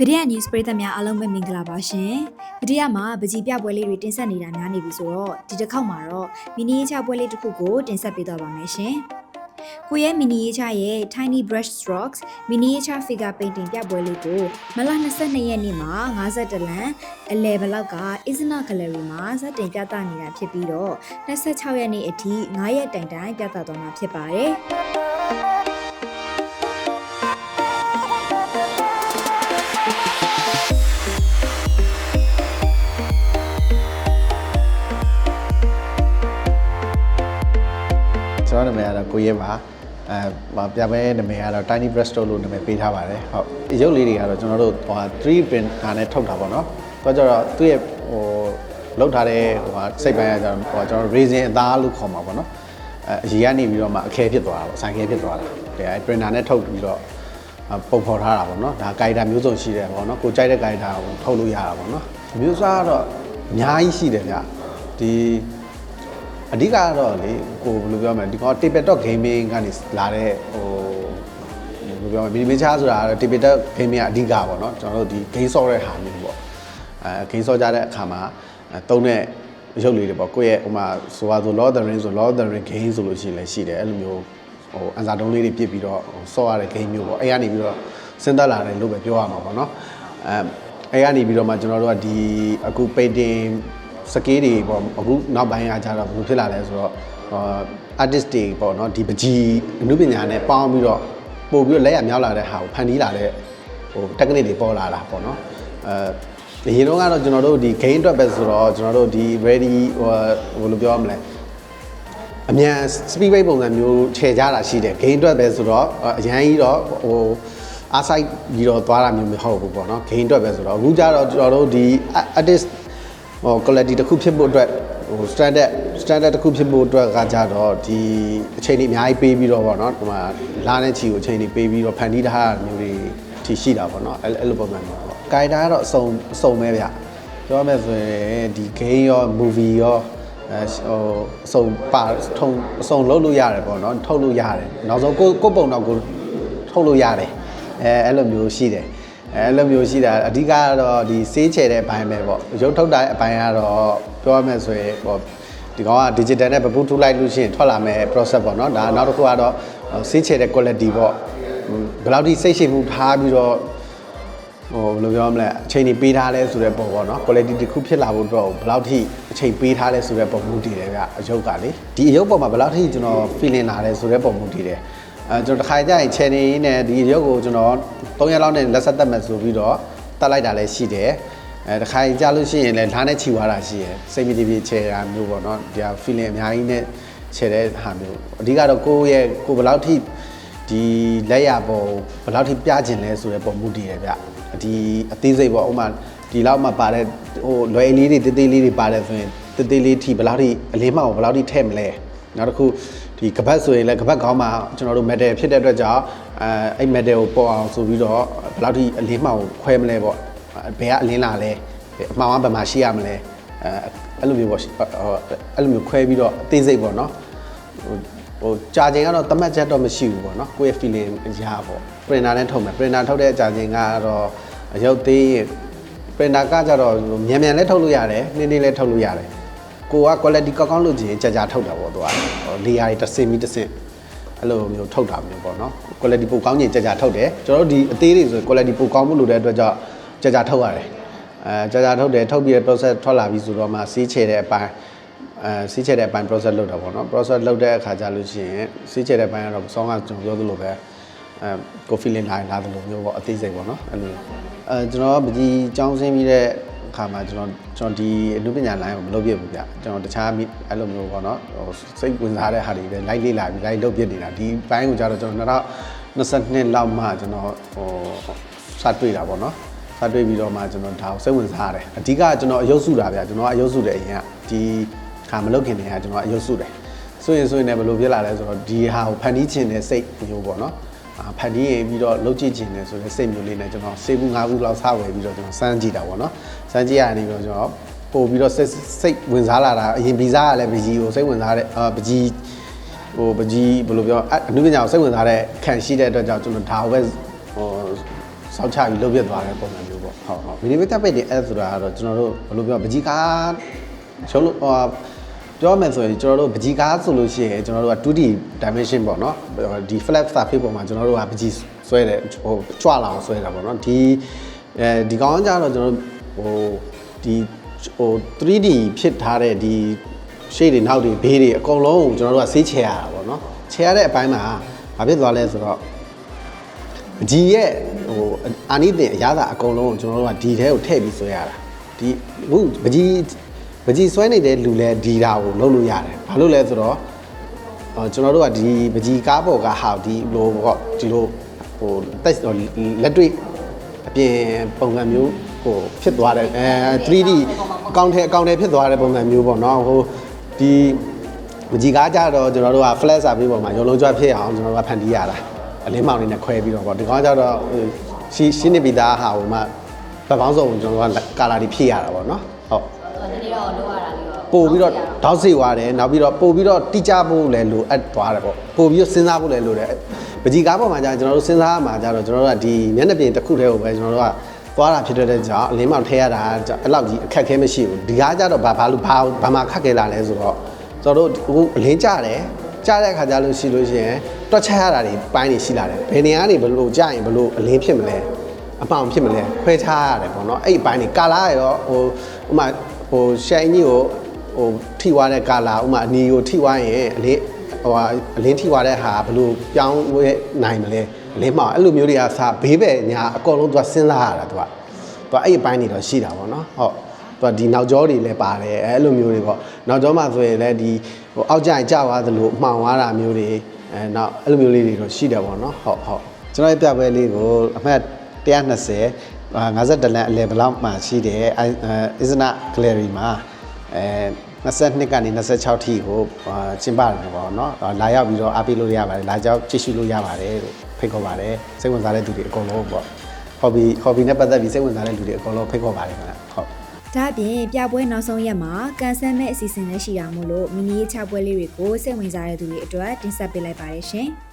ဗီဒီယို news ပရိသတ်များအားလုံးပဲမင်္ဂလာပါရှင်။ဗီဒီယိုမှာပကြီးပြပွဲလေးတွေတင်ဆက်နေတာများနေပြီဆိုတော့ဒီတစ်ခေါက်မှာတော့မီနီရေးချပွဲလေးတစ်ခုကိုတင်ဆက်ပေးတော့ပါမယ်ရှင်။ကိုရဲ့မီနီရေးချရဲ့ Tiny Brush Strokes မီနီရေးချ figure painting ပြပွဲလေးကိုမလ22ရက်နေ့မှာ52လမ်းအလဲဘလောက်က Isna Gallery မှာစတင်ပြသနေတာဖြစ်ပြီးတော့26ရက်နေ့အထိ9ရက်တိုင်တိုင်ပြသသွားမှာဖြစ်ပါတယ်။ ကျွန်တော်နာမည်ကတော့ကိုရဲပါအဲမပြပွဲနာမည်ကတော့ Tiny Breaststroke လို့နာမည်ပေးထားပါတယ်ဟုတ်ဒီရုပ်လေးတွေကတော့ကျွန်တော်တို့ဟို3 print ဟာနဲ့ထုတ်တာပေါ့နော်တော့ကျတော့သူ့ရဲ့ဟိုလောက်ထားတဲ့ဟိုဟာစိတ်ပိုင်းကကျတော့ဟိုကျွန်တော် resin အသားလို့ခေါ်မှာပေါ့နော်အဲအရေကနေပြီးတော့မှအခဲဖြစ်သွားတာပေါ့ဆိုင်ခဲဖြစ်သွားတာအဲ printer နဲ့ထုတ်ပြီးတော့ပုံဖော်ထားတာပေါ့နော်ဒါကာရီတာမျိုးစုံရှိတယ်ပေါ့နော်ကိုကြိုက်တဲ့ကာရီတာကိုထုတ်လို့ရတာပေါ့နော်မျိုးစားကတော့အများကြီးရှိတယ်ဗျဒီ အဓိကကတော့လေကိုဘယ်လိုပြောမလဲဒီကောင် tabletop gaming ကနေလာတဲ့ဟိုဘယ်လိုပြောမလဲမီမီချာဆိုတာကတော့ tabletop gaming ကအဓိကပေါ့နော်ကျွန်တော်တို့ဒီ game ဆော့တဲ့ဟာမျိုးပေါ့အဲ game ဆော့ကြတဲ့အခါမှာအဲတုံးတဲ့ရုပ်လေးတွေပေါ့ကိုယ့်ရဲ့ဟိုမှာဆိုပါဆို Lord of the Ring ဆို Lord of the Ring game ဆိုလို့ရှိရင်လည်းရှိတယ်အဲ့လိုမျိုးဟိုအန်စာတုံးလေးတွေပြစ်ပြီးတော့ဟိုဆော့ရတဲ့ game မျိုးပေါ့အဲ့ကနေပြီးတော့စဉ်းသက်လာတယ်လို့ပဲပြောရမှာပေါ့နော်အဲအဲ့ကနေပြီးတော့မှကျွန်တော်တို့ကဒီအခု painting စကေးတွေပေါ့အခုနောက်ပိုင်းကကြတော့ဘယ်လိုဖြစ်လာလဲဆိုတော့အာ artist တွေပေါ့နော်ဒီပကြီးအမှုပညာနဲ့ပေါင်းပြီးတော့ပို့ပြီးတော့လက်ရမြောက်လာတဲ့ဟာကိုဖန်တီးလာတဲ့ဟို technique တွေပေါ်လာတာပေါ့နော်အဲအရင်တော့ကတော့ကျွန်တော်တို့ဒီ game အတွက်ပဲဆိုတော့ကျွန်တော်တို့ဒီ ready ဟိုဘယ်လိုပြောရမလဲအမြန် speed rate ပုံစံမျိုးခြေကြတာရှိတယ် game အတွက်ပဲဆိုတော့အရန်ကြီးတော့ဟိုအားဆိုင်ပြီးတော့သွားတာမျိုးမဟုတ်ဘူးပေါ့နော် game အတွက်ပဲဆိုတော့အခုကျတော့ကျွန်တော်တို့ဒီ artist ဟို quality တစ်ခုဖြစ်ဖို့အတွက်ဟို standard standard တစ်ခုဖြစ်ဖို့အတွက်ကကြတော့ဒီအချိန်ကြီးအများကြီးပေးပြီးတော့ဗောနော်ဒီမှာလာတဲ့ချီကိုအချိန်ကြီးပေးပြီးတော့ဖန်တီးထားတာမျိုးတွေထိရှိတာဗောနော်အဲ့အဲ့လိုပုံစံမျိုးပေါ့ကိုင်တာကတော့အစုံအစုံပဲဗျပြောမယ်ဆိုရင်ဒီ game ရော movie ရောအဲဟိုအစုံပါထုံအစုံလုပ်လို့ရတယ်ပေါ့နော်ထုတ်လို့ရတယ်နောက်ဆုံးကိုကိုပုံတော့ကိုထုတ်လို့ရတယ်အဲအဲ့လိုမျိုးရှိတယ် အဲလိုမျိုးရှိတာအဓိကကတော့ဒီစေးချယ်တဲ့အပိုင်းပဲပေါ့ရုပ်ထုတ်တာတဲ့အပိုင်းကတော့ပြောရမယ်ဆိုရင်ပေါ့ဒီကောင်က digital နဲ့ပပူးထူလိုက်လို့ရှိရင်ထွက်လာမယ် process ပေါ့နော်ဒါနောက်တစ်ခုကတော့စေးချယ်တဲ့ quality ပေါ့ဘယ်လောက်ထိစိတ်ရှိမှုထားပြီးတော့ဟိုဘယ်လိုပြောမလဲအချိန်ကြီးပေးထားလဲဆိုတဲ့ပုံပေါ့နော် quality တစ်ခုဖြစ်လာဖို့အတွက်ဘယ်လောက်ထိအချိန်ပေးထားလဲဆိုတဲ့ပုံမူတည်တယ်ဗျအယုတ်ကလေဒီအယုတ်ပုံမှာဘယ်လောက်ထိကျွန်တော် feeling လာလဲဆိုတဲ့ပုံမူတည်တယ် အဲကျွန်တော်တစ်ခါကြရင် channel ရင်းနဲ့ဒီရုပ်ကိုကျွန်တော်3ရက်လောက်နဲ့လက်ဆက်သက်မယ်ဆိုပြီးတော့တတ်လိုက်တာလည်းရှိတယ်အဲတစ်ခါကြလို့ရှိရင်လည်းဓာတ်နဲ့ခြိသွားတာရှိရယ်စိတ်မတည်ပြေချေတာမျိုးပေါ့နော်ဒီ feeling အများကြီးနဲ့ချေတဲ့ဟာမျိုးအဓိကတော့ကိုယ့်ရဲ့ကိုယ်ဘယ်လောက်ထိဒီလက်ရပုံဘယ်လောက်ထိပြကျင်လဲဆိုတဲ့ပုံမူတည်ရယ်ဗျဒီအသေးစိတ်ပေါ့ဥမာဒီလောက်မှပါတဲ့ဟိုလွယ်လေးတွေတေးသေးလေးတွေပါတယ်ဆိုရင်တေးသေးလေးထိဘယ်လောက်ထိအလေးမှောက်ဘယ်လောက်ထိထည့်မလဲ နောက်တစ်ခုဒီကပတ်ဆိုရင်လည်းကပတ်ကောင်းမှာကျွန်တော်တို့ metal ဖြစ်တဲ့အတွက်ကြောင့်အဲအဲ့ metal ကိုပေါ်အောင်ဆိုပြီးတော့ဘယ်လောက်ထိအလင်းမှောက်ခွဲမလဲပေါ့ဘယ်ကအလင်းလာလဲအမှောင်ကဘယ်မှာရှိရမလဲအဲအဲ့လိုမျိုးပေါ့ဟိုအဲ့လိုမျိုးခွဲပြီးတော့အသေးစိတ်ပေါ့နော်ဟိုဟိုကြာချိန်ကတော့တမတ်ချက်တော့မရှိဘူးပေါ့နော်ကိုယ့်ရဲ့ feeling ရပေါ့ printer နဲ့ထုတ်မယ် printer ထုတ်တဲ့ကြာချိန်ကတော့အရုပ်သေးရင် printer ကကြတော့မြန်မြန်လည်းထုတ်လို့ရတယ်နှင်းနှင်းလည်းထုတ်လို့ရတယ် ကိုက quality ကောင်းကောင်းလို့ကြည့်ရင်ကြာကြာထုတ်တာပေါ့သူကဟို layer တွေတစ်စင်ပြီးတစ်စင်အဲ့လိုမျိုးထုတ်တာမျိုးပေါ့နော် quality ပိုကောင်းရင်ကြာကြာထုတ်တယ်ကျွန်တော်တို့ဒီအသေးတွေဆို quality ပိုကောင်းမှုလို့တဲ့အတွက်ကြောင့်ကြာကြာထုတ်ရတယ်အဲကြာကြာထုတ်တယ်ထုတ်ပြီးတဲ့ process ထွက်လာပြီဆိုတော့မှစီးချေတဲ့အပိုင်းအဲစီးချေတဲ့အပိုင်း process လုပ်တာပေါ့နော် process လုပ်တဲ့အခါကျလို့ရှိရင်စီးချေတဲ့အပိုင်းကတော့စောင်းကကျွန်တော်ပြောသလိုပဲအဲကိုဖီလင်လာလာတယ်လို့မျိုးပေါ့အသေးစိတ်ပေါ့နော်အဲ့လိုအဲကျွန်တော်ကပကြီးចောင်းဆင်းပြီးတဲ့ အခါမှာကျွန်တော်ကျွန်တော်ဒီအမှုပညာ line ကိုမလုပ်ပြဘူးဗျကျွန်တော်တခြားအဲ့လိုမျိုးပေါ့နော်ဟိုစိတ်ဝင်စားတဲ့ဟာတွေပဲ live လေးလာပြီး live လုပ်ပြနေတာဒီဘိုင်းကိုကြတော့ကျွန်တော်2022လောက်မှကျွန်တော်ဟိုစတွေ့တာပေါ့နော်စတွေ့ပြီးတော့မှကျွန်တော်ဒါကိုစိတ်ဝင်စားရတယ်အဓိကကျွန်တော်အယုတ်စုတာဗျကျွန်တော်အယုတ်စုတယ်အရင်ကဒီခါမလုပ်ခင်တည်းကကျွန်တော်အယုတ်စုတယ်ဆိုရင်ဆိုရင်လည်းဘယ်လိုဖြစ်လာလဲဆိုတော့ဒီဟာကိုဖန်တီးခြင်းတဲ့စိတ်မျိုးပေါ့နော် ဖန်တီးရင်ပြီးတော့လှုပ်ကြည့်ခြင်းနဲ့ဆိုတဲ့စိတ်မျိုးလေးနဲ့ကျွန်တော်စေဘူး၅ဘူးလောက်စဝယ်ပြီးတော့ကျွန်တော်စမ်းကြည့်တာပေါ့နော်စမ်းကြည့်ရနေပြီးတော့ကျွန်တော်ပို့ပြီးတော့စိတ်စိတ်ဝင်စားလာတာအရင်ဗီဇာကလည်းပကြီးကိုစိတ်ဝင်စားတဲ့အာပကြီးဟိုပကြီးဘယ်လိုပြောအနုပညာကိုစိတ်ဝင်စားတဲ့ခံရှိတဲ့အတွက်ကြောင့်ကျွန်တော်ဒါကိုပဲဟိုစစောက်ချပြီးလုပ်ပြသွားတဲ့ပုံစံမျိုးပေါ့ဟုတ်ဟုတ်မီနီမီတာပိတ်တွေအဲ့ဆိုတာကတော့ကျွန်တော်တို့ဘယ်လိုပြောပကြီးကားရှုံးလို့ဟို ပြောမယ်ဆိုရင်ကျွန်တော်တို့ပကြီးကားဆိုလို့ရှိရင်ကျွန်တော်တို့က 2D dimension ပေါ့နော်ဒီ flat surface ပေါ်မှာကျွန်တော်တို့ကပကြီးဆွဲတယ်ဟိုကြွလာအောင်ဆွဲတာပေါ့နော်ဒီအဲဒီကောင်ကကြတော့ကျွန်တော်တို့ဟိုဒီဟို 3D ဖြစ်ထားတဲ့ဒီရှေ့တွေနောက်တွေဘေးတွေအကုန်လုံးကိုကျွန်တော်တို့ကဆေးချေရတာပေါ့နော်ချေရတဲ့အပိုင်းမှာဘာဖြစ်သွားလဲဆိုတော့ပကြီးရဲ့ဟိုအာနိသင်အရသာအကုန်လုံးကိုကျွန်တော်တို့ကဒီထဲကိုထည့်ပြီးဆွဲရတာဒီအခုပကြီး ပကြီးဆွဲနေတဲ့လူလဲဒီတာကိုလုပ်လို့ရတယ်ဘာလို့လဲဆိုတော့ဟိုကျွန်တော်တို့ကဒီပကြီးကားပေါ်ကဟာဒီလိုပေါ့ဒီလိုဟိုတက်လက်တွေ့အပြင်ပုံစံမျိုးဟိုဖြစ်သွားတယ်အဲ 3D အကောင့်ထဲအကောင့်ထဲဖြစ်သွားတဲ့ပုံစံမျိုးပေါ့နော်ဟိုဒီမကြီးကားကြတော့ကျွန်တော်တို့က flash စာပေးပေါ်မှာရုံလုံးကြွဖြစ်အောင်ကျွန်တော်တို့ကဖန်တီးရတာအလင်းမောင်လေးနဲ့ခွဲပြီးတော့ပေါ့ဒီကောင်ကြတော့ဟိုရှင်းရှင်းနေပြီးသားဟာဟိုမှဘက်ပေါင်းစုံကိုကျွန်တော်တို့ကကာလာတွေဖြည့်ရတာပေါ့နော်ဟုတ် နည်းနည်းတော့လိုရတာလေးတော့ပို့ပြီးတော့တောက်စေသွားတယ်နောက်ပြီးတော့ပို့ပြီးတော့တိကျဖို့လည်းလိုအပ်သွားတယ်ပေါ့ပို့ပြီးတော့စဉ်းစားဖို့လည်းလိုတယ်ပကြီးကားပေါ်မှာကြာကျွန်တော်တို့စဉ်းစားရမှာကြာတော့ကျွန်တော်တို့ကဒီမျက်နှာပြင်တစ်ခုတည်းကိုပဲကျွန်တော်တို့ကသွားတာဖြစ်တဲ့ကြောင့်အလင်းမောင်ထည့်ရတာအဲ့လောက်ကြီးအခက်ခဲမရှိဘူးဒီကားကြတော့ဘာဘာလို့ဘာဘာမှခက်ခဲလာလဲဆိုတော့ကျွန်တော်တို့အခုအလင်းကြတယ်ကြတဲ့အခါကျလို့ရှိလို့ရှိရင်တွက်ချက်ရတာတွေပိုင်းနေရှိလာတယ်ဘယ်နေရာကနေဘလို့ကြရင်ဘလို့အလင်းဖြစ်မလဲအပေါင်ဖြစ်မလဲခွဲခြားရတယ်ပေါ့နော်အဲ့ဒီဘိုင်းနေကာလာရတော့ဟိုဥမာ ဟိုရှိုင်းကြီးကိုဟိုထိသွားတဲ့ကာလာဥမာအနီကိုထိသွားရင်အလေးဟိုဟာအလင်းထိသွားတဲ့ဟာဘယ်လိုပြောင်းဝဲနိုင်မလဲအလင်းမအောင်အဲ့လိုမျိုးတွေကစာဘေးပဲညာအကုန်လုံးသူကစဉ်းစားရတာသူကသူကအဲ့ဒီဘိုင်းနေတော့ရှိတာပေါ့နော်ဟုတ်သူကဒီနောက်ကျောတွေလည်းပါတယ်အဲ့လိုမျိုးတွေပေါ့နောက်ကျောမှာဆိုရင်လည်းဒီဟိုအောက်ကျရင်ကြာသွားသလိုမှောင်သွားတာမျိုးတွေအဲနောက်အဲ့လိုမျိုးလေးတွေတော့ရှိတယ်ပေါ့နော်ဟုတ်ဟုတ်ကျွန်တော်ရဲ့ပြပွဲလေးကိုအမှတ်120 အာ52လမ်းအလဲဘလောက်မှရှိတယ်အဲအစ္စနာဂယ်လရီမှာအဲ22ကနေ26ထိကိုအာကျင်းပတယ်ပေါ့နော်အာလာရောက်ပြီးတော့အားပေးလို့ရပါတယ်လာကြောက်ကြည့်ရှုလို့ရပါတယ်လို့ဖိတ်ခေါ်ပါတယ်စိတ်ဝင်စားတဲ့သူတွေအကုန်လုံးပေါ့ hobby hobby နဲ့ပတ်သက်ပြီးစိတ်ဝင်စားတဲ့လူတွေအကုန်လုံးဖိတ်ခေါ်ပါတယ်ခင်ဗျဟုတ်ဒါအပြင်ပြပွဲနောက်ဆုံးရက်မှာကန်ဆယ်မဲ့အစီအစဉ်လည်းရှိတာမို့လို့မီနီရေးချပွဲလေးတွေကိုစိတ်ဝင်စားတဲ့သူတွေအတွက်တင်ဆက်ပေးလိုက်ပါတယ်ရှင်။